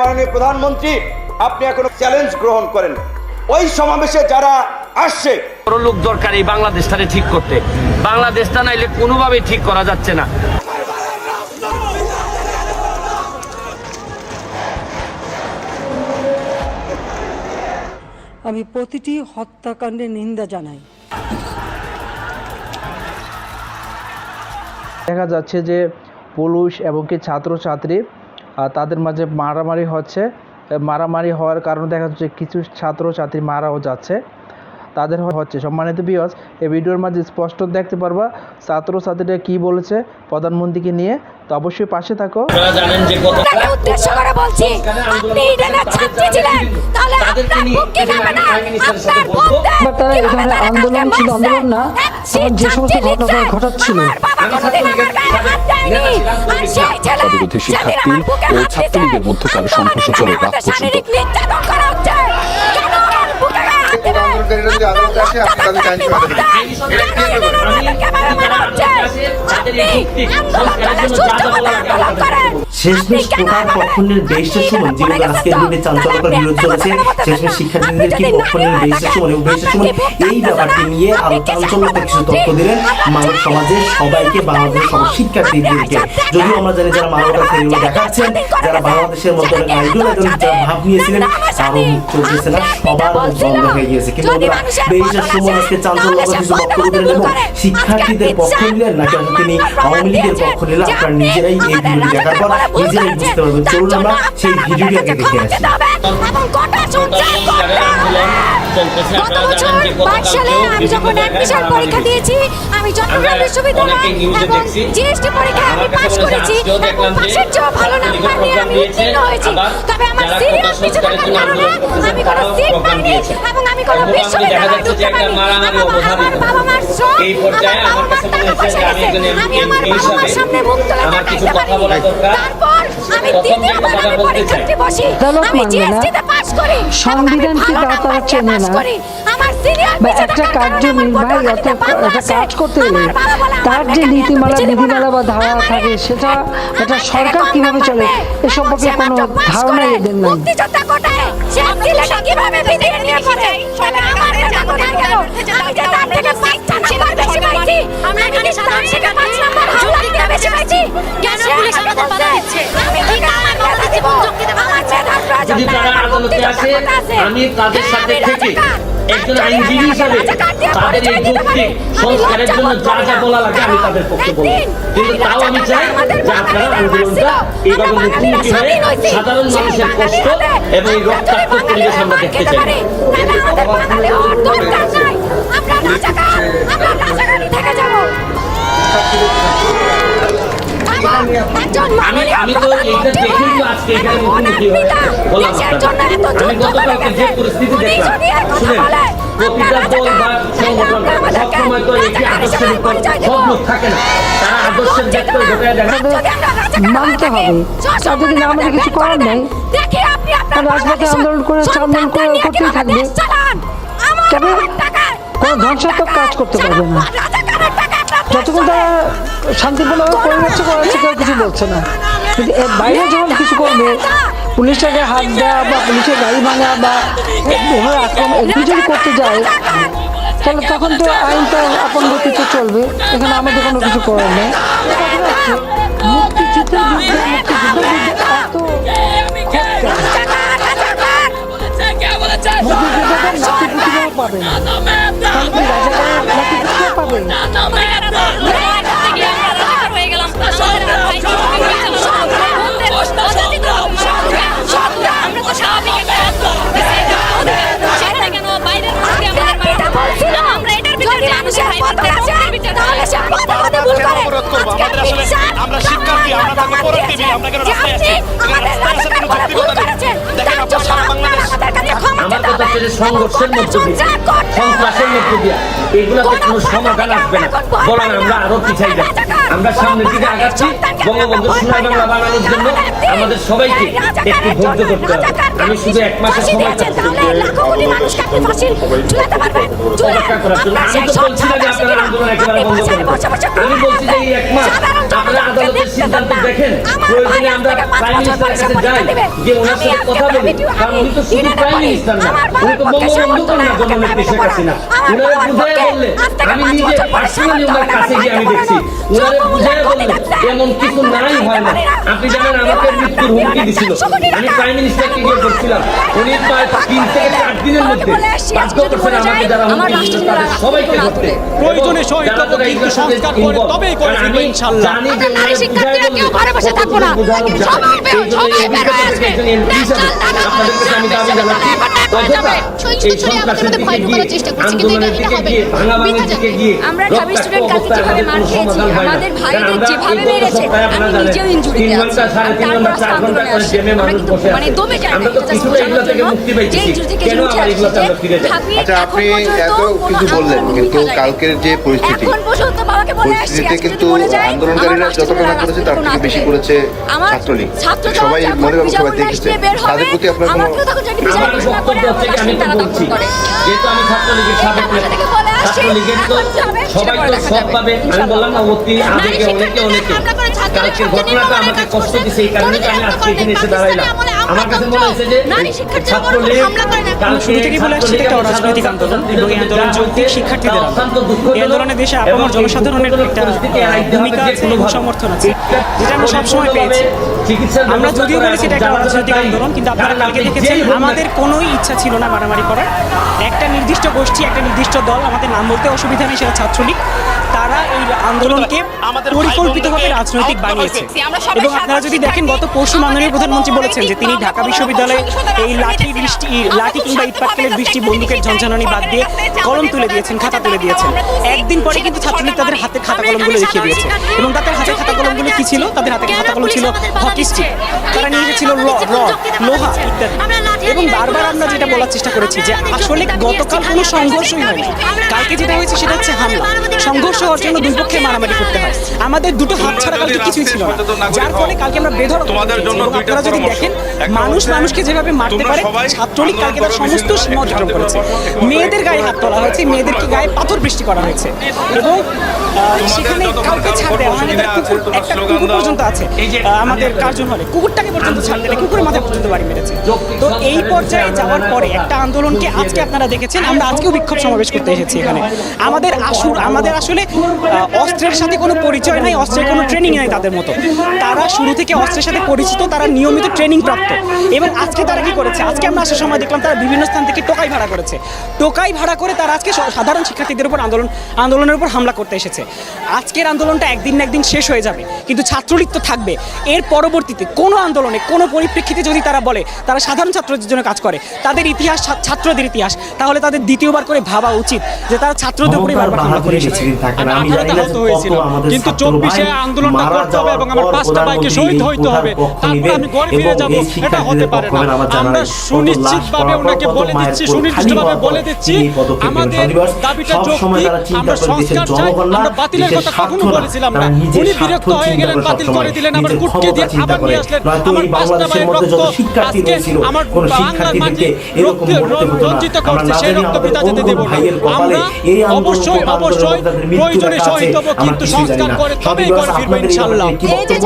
মাননীয় প্রধানমন্ত্রী আপনি এখন চ্যালেঞ্জ গ্রহণ করেন। ওই সমাবেশে যারা আসছে বড় লোক দরকার এই বাংলাদেশটারে ঠিক করতে। বাংলাদেশটা নাইলে কোনোভাবেই ঠিক করা যাচ্ছে না। আমি প্রতিটি হত্যাকাণ্ডের নিন্দা জানাই। দেখা যাচ্ছে যে পুলিশ এবং কি ছাত্রছাত্রী তাদের মাঝে মারামারি হচ্ছে। মারামারি হওয়ার কারণে দেখা যাচ্ছে কিছু ছাত্রছাত্রী মারাও যাচ্ছে। তাদের হচ্ছে সম্মানিত বিয়স এই ভিডিওর মাঝে স্পষ্ট দেখতে পারবা ছাত্রছাত্রীরা কি বলেছে প্রধানমন্ত্রীকে নিয়ে। তো অবশ্যই পাশে থাকো। আপনারা জানেন যে গত উদ্দেশ্য করে বলছি আপনি ছাত্রী ছিলেন তাহলে আপনার বুকে যাবে না? আপনার বা তারা আন্দোলন ছিল আন্দোলন না যে সমস্ত ঘটনা ঘটাচ্ছিল। পদবিরোধী শিক্ষার্থী ও ছাত্রলীগের মধ্যকার সংঘর্ষ চলে রাত পর্যন্ত। শারীরিক নির্যাতন করা হচ্ছে কেন আমার বুকে গায়ে হাত যদি আদালতে আসে আপনি তাদেরকে আইন সহায়তা দিবেন শেষমেশ কোটার পক্ষণের বেশটা সময় যেগুলো আজকের দিনে চাঞ্চল্যকর বিরোধ চলেছে শেষমেশ শিক্ষার্থীদের কি পক্ষণের বেশটা সময় এবং বেশটা সময় এই ব্যাপারটি নিয়ে আরও চাঞ্চল্যকর কিছু তথ্য দিলেন মানব সমাজের সবাইকে বাংলাদেশের সব শিক্ষার্থীদেরকে যদিও আমরা জানি যারা দেখাচ্ছেন যারা বাংলাদেশের মতো আইডল যারা ভাব নিয়েছিলেন তারও চলতেছে না সবার বন্ধ হয়ে গিয়েছে কিন্তু বন্ধুরা আজকে কিছু বক্তব্য দিলেন এবং শিক্ষার্থীদের পক্ষ নিলেন নাকি আসলে তিনি আওয়ামী লীগের পক্ষ নিলেন আপনারা নিজেরাই এই ভিডিওটি দেখার পর নিজেরাই বুঝতে পারবেন। চলুন আমরা সেই ভিডিওটি আগে দেখে আসি। গত বছর জানেন যে গত বাইশ সালে আমি যখন অ্যাডমিশন পরীক্ষা দিয়েছি আমি চট্টগ্রাম বিশ্ববিদ্যালয় এবং জিএসটি পরীক্ষায় আমি পাশ করেছি এবং পাশের চেয়েও ভালো নাম্বার নিয়ে আমি উত্তীর্ণ হয়েছি। তবে আমার কোটা পিছু থাকার কারণে আমি কোনো সিট পাইনি এবং আমি কোনো এবং সামনে দেখা যাচ্ছে যে একটা মারামারি অবধারিত। এই পর্যায়ে আমার কাছে মনে হচ্ছে যে আমি বসে একজন মার হিসাবে আমার কিছু কথা বলা দরকার। আমি প্রথম যে কথাটা বলতে চাই। করি? সংবিধান কি এবং তারা তারা চেনে না? একটা থাকার কারণে কার্য নির্বাহী একটা। কাজ করতে গেলে তার যে নীতিমালা বিধিমালা বা ধারা আমার থাকে সেটা এটা সরকার কীভাবে চলে? এ সম্পর্কে কোনো ধারণা এদের নাই। আমার কেন পুলিশ আমাদের বাধা দিচ্ছে? আমি কি আমার বাধা দিব আমার মেধার প্রয়োজন যদি তারা আদালতে আসে আমি তাদের সাথে থেকে একজন আইনজীবী হিসাবে তাদের এই আমি সংস্কারের জন্য যা যা বলা লাগে আমি তাদের পক্ষে বলব কিন্তু তাও আমি চাই যে আপনারা আন্দোলনটা এইভাবে মুখোমুখি হয়ে সাধারণ মানুষের কষ্ট এবং এই রক্তাক্ত পরিবেশ আমরা দেখতে চাই। আমরা রাজাকার, আমরা রাজাকারই থেকে যাব। আমি আমি তো এইটা দেখেই তো আজকে এখানে মুখোমুখি হয়ে বললাম দেশের জন্য এত আপনাদের। আমি গতকালকে যে পরিস্থিতি দেখলাম কথা শুনেন প্রতিটা দল বা সংগঠন সবসময় তো একই আদর্শের উপর সব লোক থাকে না তারা আদর্শের ব্যক্তি ঘটে দেখা যদি আমরা রাজাকার মানতে হবে। সব তাদের আমাদের কিছু করার নেই। দেন। দেখি আপনি আপনার আর রাজপথে আন্দোলন করে আন্দোলন করে করতেই থাকবে। তবে কোনো ধ্বংসাত্মক কাজ করতে পারবে না। শান্তিপূর্ণভাবে করে যাচ্ছে করে কেউ কিছু বলছে না। কিন্তু এর বাইরে যখন কিছু করবে পুলিশটাকে হাত দেওয়া বা পুলিশের গাড়ি ভাঙা বা এভাবে আক্রমণ এগুলো যদি করতে যায় তাহলে তখন তো আইনটা আপন গতিতে চলবে। এখানে আমাদের কোনো কিছু করার নেই। মুক্তিযুদ্ধের বিরুদ্ধে মুক্তিযুদ্ধের এত। পাবে না। সংঘর্ষের মধ্য দিয়ে সন্ত্রাসের মধ্য দিয়ে এগুলোতে কোনো সমাধান আসবে না। বরং আমরা আরও পিছাই যাচ্ছি। আমরা সামনের দিকে আগাচ্ছি। বঙ্গবন্ধু সোনার বাংলা বানানোর জন্য আমাদের সবাইকে একটু ধৈর্য ধরতে হবে। আমি শুধু এক মাসের সময় অপেক্ষা করার জন্য আমি তো বলছি না যে আপনারা আন্দোলন একেবারে বন্ধ করে আমি বলছি যে এই এক মাস আপনারা আদালতের সিদ্ধান্ত দেখেন। প্রয়োজনে আমরা প্রাইম মিনিস্টারের কাছে যাই। যে ওনার সাথে কথা বলি। কারণ উনি তো শুধু প্রাইম মিনিস্টার না। উনি তো বঙ্গবন্ধু কন্যা জননেত্রী শেখ হাসিনা উনারে বুঝাই বললে আমি নিজে পার্সোনালি ওনার কাছে গিয়ে আমি দেখছি। বললে এমন কিছু নাই হয় না আপনি জানেন আমাকে মৃত্যুর হুমকি দিছিল আমি প্রাইম মিনিস্টারকে গিয়ে বলছিলাম উনি প্রায় তিন থেকে চার দিনের মধ্যে বাধ্য করছেন আমাকে যারা হুমকি দিচ্ছিল তাদের সবাইকে ধরতে প্রয়োজনে যারা কিন্তু সংস্কার করে তবেই করে আমি ইনশাআল্লাহ। জানি যে আমরা নারী শিক্ষার্থীরা কেউ ঘরে বসে থাকব না। সবাই বের সবাই বের হয়ে আসবে। একজন MP হিসাবে আপনাদের কাছে আমি দাবি জানাচ্ছি অযথা এই সন্ত্রাসের দিকে গিয়ে আন্দোলনের দিকে গিয়ে ভাঙাভাঙির দিকে গিয়ে আমরা ঢাবি স্টুডেন্ট কালকে যেভাবে মার খেয়েছি না। আমাদের ভাইদের যেভাবে মেরেছে আমি নিজেও বসে মানে দমে যাই আচ্ছা আপনি এত কিছু বললেন কিন্তু কালকের যে পরিস্থিতি এখন পর্যন্ত বাবাকে বলে আসছি পরিস্থিতিতে কিন্তু আন্দোলনকারীরা আমার যত করেছে তার থেকে বেশি করেছে ছাত্রলীগ। সবাই মনে সবাই দেখেছে। তাদের প্রতি আপনার কোনো আমি ছাত্রলীগের সাবেক ছাত্রলীগের তো এখন যাবে, সবাই তো সব পাবে আমি বললাম না অতি আবেগে অনেকে অনেকে। কালকের ঘটনাটা আমাকে কষ্ট দিছে এই কারণে আমি আজকে এখানে এসে দাঁড়াইলাম। আমার কাছে মনে হয়েছে যে নারী শিক্ষার্থীরা ছাত্রলীগ হামলা করে না। শুরু থেকেই বলে? আসছি, একটা অরাজনৈতিক আন্দোলন এবং এই আন্দোলন যৌক্তিক শিক্ষার্থীদের এই আন্দোলনে দেশে আপামর জনসাধারণের একটা ভূমিকা আছে সমর্থন আছে। যেটা আমরা সবসময় পেয়েছি। আমরা যদিও বলেছি এটা একটা রাজনৈতিক আন্দোলন কিন্তু আপনারা কালকে দেখেছেন আমাদের কোনোই ইচ্ছা ছিল না মারামারি করার। একটা নির্দিষ্ট গোষ্ঠী একটা নির্দিষ্ট দল আমাদের নাম বলতে অসুবিধা নেই সেটা ছাত্রলীগ। তারা এই আন্দোলনকে পরিকল্পিতভাবে রাজনৈতিক বানিয়েছে। এবং আপনারা যদি দেখেন গত পরশু মাননীয় প্রধানমন্ত্রী বলেছেন যে তিনি ঢাকা বিশ্ববিদ্যালয়ে এই লাঠি বৃষ্টি লাঠি কিংবা ইটপাটকেলের বৃষ্টি বন্দুকের ঝঞ্ঝানি বাদ দিয়ে কলম তুলে দিয়েছেন খাতা তুলে দিয়েছেন। একদিন পরে কিন্তু ছাত্রলীগ তাদের হাতে খাতা কলমগুলো দেখিয়ে দিয়েছে। এবং তাদের হাতে খাতা কলমগুলো কি ছিল? তাদের হাতে খাতা কলম ছিল হকি স্টিক। তারা নিয়ে গেছিল রড লোহা ইত্যাদি। এবং বারবার আমরা যেটা বলার চেষ্টা করেছি যে আসলে গতকাল কোনো সংঘর্ষই হয়নি। কালকে যেটা হয়েছে সেটা হচ্ছে হামলা। সংঘর্ষ হওয়ার জন্য দুই পক্ষে মারামারি করতে হয়। আমাদের দুটো হাত ছাড়া কালকে কিছুই ছিল না। যার ফলে কালকে আমরা বেধর তোমাদের জন্য দুইটা আপনারা যদি দেখেন মানুষ মানুষকে যেভাবে মারতে পারে ছাত্রলীগ কালকে তার সমস্ত সীমা অতিক্রম করেছে। মেয়েদের গায়ে হাত তোলা হয়েছে মেয়েদেরকে গায়ে পাথর বৃষ্টি করা হয়েছে। এবং সেখানে কাউকে ছাড় দেওয়া হয়নি তার কুকুর একটা কুকুর পর্যন্ত আছে আমাদের কার্জন হলে। কুকুরটাকে পর্যন্ত ছাড় দেয় কুকুরের মাথায় পর্যন্ত বাড়ি মেরেছে। তো এই পর্যায়ে যাওয়ার পরে একটা আন্দোলনকে আজকে আপনারা দেখেছেন আমরা আজকেও বিক্ষোভ সমাবেশ করতে এসেছি এখানে। আমাদের আসুর আমাদের আসলে অস্ত্রের সাথে কোনো পরিচয় নাই অস্ত্রের কোনো ট্রেনিং নাই তাদের মতো। তারা শুরু থেকে অস্ত্রের সাথে পরিচিত তারা নিয়মিত ট্রেনিং প্রাপ্ত। এবং আজকে তারা কি করেছে? আজকে আমরা আসার সময় দেখলাম তারা বিভিন্ন স্থান থেকে টোকাই ভাড়া করেছে। টোকাই ভাড়া করে তারা আজকে সাধারণ শিক্ষার্থীদের উপর আন্দোলন আন্দোলনের উপর হামলা করতে এসেছে। আজকের আন্দোলনটা একদিন না একদিন শেষ হয়ে যাবে কিন্তু ছাত্রলীগ তো থাকবে। এর পরবর্তীতে কোনো আন্দোলনে কোনো পরিপ্রেক্ষিতে যদি তারা বলে তারা সাধারণ ছাত্রদের জন্য কাজ করে তাদের ইতিহাস ছাত্রদের ইতিহাস তাহলে তাদের দ্বিতীয়বার করে ভাবা উচিত যে তারা ছাত্রদের উপরে বারবার হামলা করে এসেছে কিন্তু চব্বিশে আন্দোলনটা করতে হবে এবং আমার পাঁচটা প্রধানমন্ত্রী শহীদ হইতে হবে। তারপর আমি ঘরে ফিরে যাব। এটা হতে পারে না আমরা সুনিশ্চিতভাবে ওনাকে বলে দিচ্ছি সুনির্দিষ্টভাবে বলে দিচ্ছি। আমাদের দাবিটা যৌক্তিক আমরা সংস্কার চাই আমরা বাতিলের কথা কখনো বলেছিলাম না উনি বিরক্ত হয়ে গেলেন বাতিল করে দিলেন নিজের কুটকে দিয়ে আবার নিয়ে আসলেন আমার পাঁচটা ভাইয়ের রক্ত আজকে আমার বাংলার মাটি রক্তে। রঞ্জিত করছে সেই রক্ত পিতা যেতে দেব না আমরা অবশ্যই অবশ্যই প্রয়োজনে শহীদ হব কিন্তু সংস্কার করে তবেই করে ফিরবো আপনাদের এই যে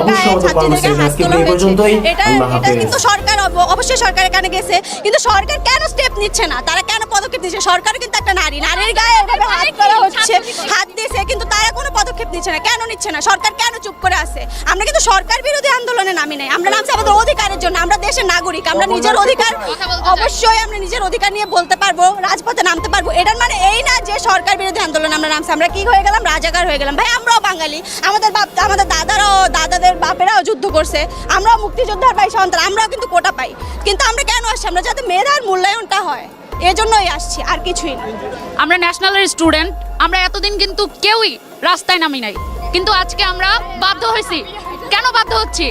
অবশ্যই গায়ে ছাত্রীদের হাত তোলা হয়েছে। এটা এটা কিন্তু সরকার অব- অবশ্যই সরকার এখানে গেছে? কিন্তু সরকার কেন স্টেপ নিচ্ছে না? তারা কেন পদক্ষেপ নিচ্ছে? সরকার কিন্তু একটা নারী। নারীর গায়ে এভাবে হাত করা হচ্ছে হাত দিয়েছে কিন্তু তারা কোনো পদক্ষেপ নিচ্ছে না। কেন নিচ্ছে না? সরকার কেন চুপ করে আছে? আমরা কিন্তু সরকার বিরোধী আন্দোলনে দেশের নাগরিক আমরা নিজের অধিকার অবশ্যই আমরা নিজের অধিকার নিয়ে বলতে পারব রাজপথে নামতে পারব। এটার মানে এই না যে সরকার বিরোধী আন্দোলন আমরা নামছি। আমরা কি হয়ে গেলাম? রাজাকার হয়ে গেলাম। ভাই আমরাও বাঙালি। আমাদের বাপ আমাদের দাদারাও দাদাদের বাপেরাও যুদ্ধ করছে। আমরাও মুক্তিযোদ্ধার পাই সন্তান। আমরাও কিন্তু কোটা পাই। কিন্তু আমরা কেন আসছি? আমরা যাতে মেধার মূল্যায়নটা হয়। এজন্যই আসছি আর কিছুই না। আমরা ন্যাশনালের স্টুডেন্ট আমরা এতদিন কিন্তু কেউই রাস্তায় নামি নাই। কিন্তু আজকে আমরা বাধ্য হয়েছি। কেন বাধ্য হচ্ছি?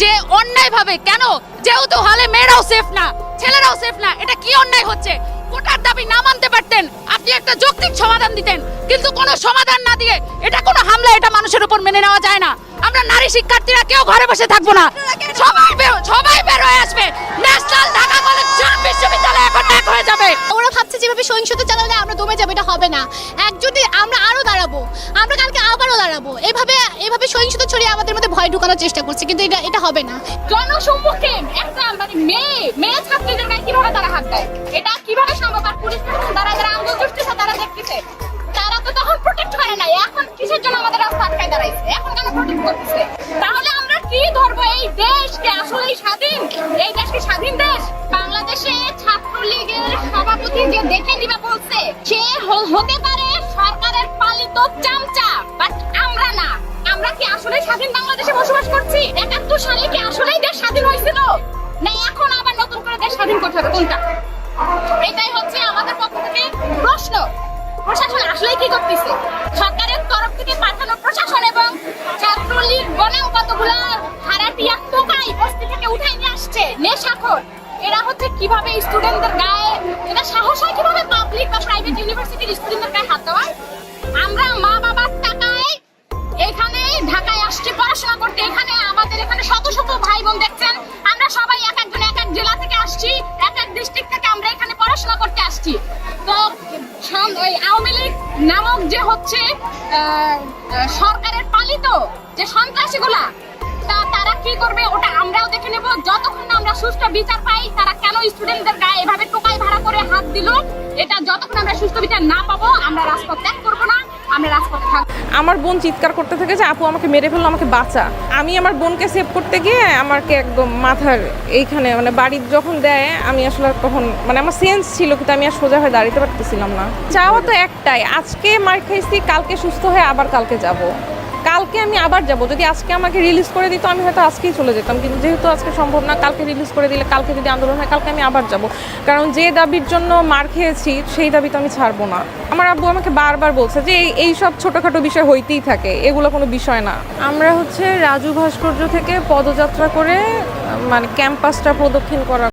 যে অন্যায়ভাবে কেন? যেহেতু হলে মেয়েরাও সেফ না, ছেলেরাও সেফ না, এটা কি অন্যায় হচ্ছে? কোটার দাবি না মানতে পারতেন, আপনি একটা যৌক্তিক সমাধান দিতেন, কিন্তু কোনো সমাধান না দিয়ে এটা কোনো হামলা, এটা মানুষের উপর মেনে নেওয়া যায় না। আমরা নারী শিক্ষার্থীরা কেউ ঘরে বসে থাকব না। সবাই সবাই বের হয়ে আসবে। ন্যাশনাল ঢাকা কলেজ বিশ্ববিদ্যালয় এখন এক হয়ে যাবে। ওরা ভাবছে যেভাবে সহিংসতা চালালে আমরা দমে যাব, এটা হবে না। দাঁড়াবো এভাবে এভাবে সহিংসতা ছড়িয়ে আমাদের মধ্যে ভয় ঢুকানোর চেষ্টা করছে, কিন্তু এটা এটা হবে না। জনসম্মুখীন একটা মানে মেয়ে মেয়ে ছাত্রীদের গায়ে কীভাবে তারা হাত দেয়? এটা কীভাবে সম্ভব? আর পুলিশ প্রশাসন স্বাধীন করতে হবে, কোনটা? এটাই হচ্ছে আমাদের পক্ষ থেকে প্রশ্ন। প্রশাসন আসলে কি করতেছে? সরকারের তরফ থেকে পাঠানো প্রশাসন এবং ছাত্রলীগ বনাম কতগুলা হারাটিয়া টোকাই বস্তি থেকে উঠাই নিয়ে আসছে, নেশাখোর। এরা হচ্ছে কীভাবে স্টুডেন্টদের গায়ে এটা সাহস হয় কীভাবে পাবলিক বা প্রাইভেট ইউনিভার্সিটির স্টুডেন্টদের গায়ে হাত দেওয়ার? নামক যে হচ্ছে সরকারের পালিত যে সন্ত্রাসীগুলা, তা তারা কি করবে ওটা আমরাও দেখে নেব। যতক্ষণ না আমরা সুস্থ বিচার পাই, তারা কেন স্টুডেন্টদের গায়ে এভাবে টোকাই ভাড়া করে হাত দিল, এটা যতক্ষণ আমরা সুস্থ বিচার না পাবো, আমরা রাজপথ ত্যাগ করব না। আমরা বোন চিৎকার করতে থাকে যে, আপু, আমাকে মেরে ফেলল, আমাকে বাঁচা। আমি আমার বোনকে সেভ করতে গিয়ে আমাকে একদম মাথার এইখানে মানে বাড়ির যখন দেয়, আমি আসলে তখন মানে আমার সেন্স ছিল কিন্তু আমি আর সোজা হয়ে দাঁড়িয়ে পারতেছিলাম না। চাওয়া তো একটাই, আজকে মার খাইছি, কালকে সুস্থ হয়ে আবার কালকে যাব। কালকে আমি আবার যাব। যদি আজকে আমাকে রিলিজ করে দিত, আমি হয়তো আজকেই চলে যেতাম। কিন্তু যেহেতু আজকে সম্ভব না, কালকে রিলিজ করে দিলে, কালকে যদি আন্দোলন হয়, কালকে আমি আবার যাব। কারণ যে দাবির জন্য মার খেয়েছি, সেই দাবি তো আমি ছাড়বো না। আমার আব্বু আমাকে বারবার বলছে যে, এই- সব ছোটোখাটো বিষয় হইতেই থাকে, এগুলো কোনো বিষয় না। আমরা হচ্ছে রাজু ভাস্কর্য থেকে পদযাত্রা করে মানে ক্যাম্পাসটা প্রদক্ষিণ করা